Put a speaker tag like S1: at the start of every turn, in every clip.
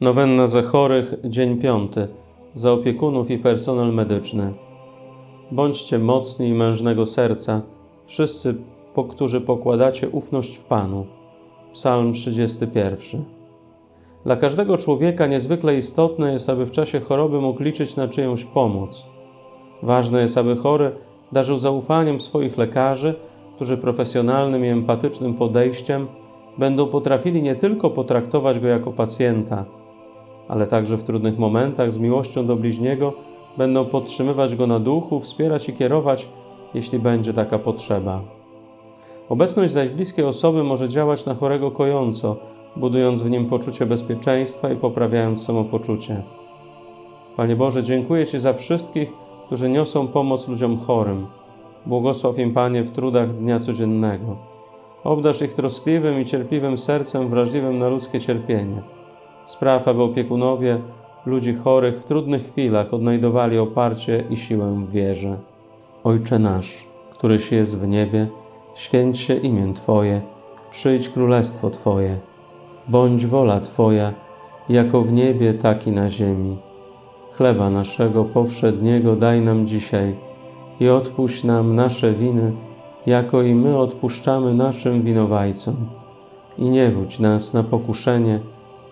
S1: Nowenna za chorych, dzień piąty, za opiekunów i personel medyczny. Bądźcie mocni i mężnego serca, wszyscy, po którzy pokładacie ufność w Panu. Psalm 31. Dla każdego człowieka niezwykle istotne jest, aby w czasie choroby mógł liczyć na czyjąś pomoc. Ważne jest, aby chory darzył zaufaniem swoich lekarzy, którzy profesjonalnym i empatycznym podejściem będą potrafili nie tylko potraktować go jako pacjenta, ale także w trudnych momentach z miłością do bliźniego będą podtrzymywać go na duchu, wspierać i kierować, jeśli będzie taka potrzeba. Obecność zaś bliskiej osoby może działać na chorego kojąco, budując w nim poczucie bezpieczeństwa i poprawiając samopoczucie. Panie Boże, dziękuję Ci za wszystkich, którzy niosą pomoc ludziom chorym. Błogosław im, Panie, w trudach dnia codziennego. Obdarz ich troskliwym i cierpliwym sercem wrażliwym na ludzkie cierpienie. Spraw, aby opiekunowie ludzi chorych w trudnych chwilach odnajdowali oparcie i siłę w wierze. Ojcze nasz, któryś jest w niebie, święć się imię Twoje, przyjdź królestwo Twoje. Bądź wola Twoja, jako w niebie, tak i na ziemi. Chleba naszego powszedniego daj nam dzisiaj i odpuść nam nasze winy, jako i my odpuszczamy naszym winowajcom. I nie wódź nas na pokuszenie,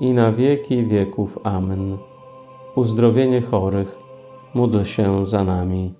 S1: i na wieki wieków. Amen. Uzdrowienie chorych, módl się za nami.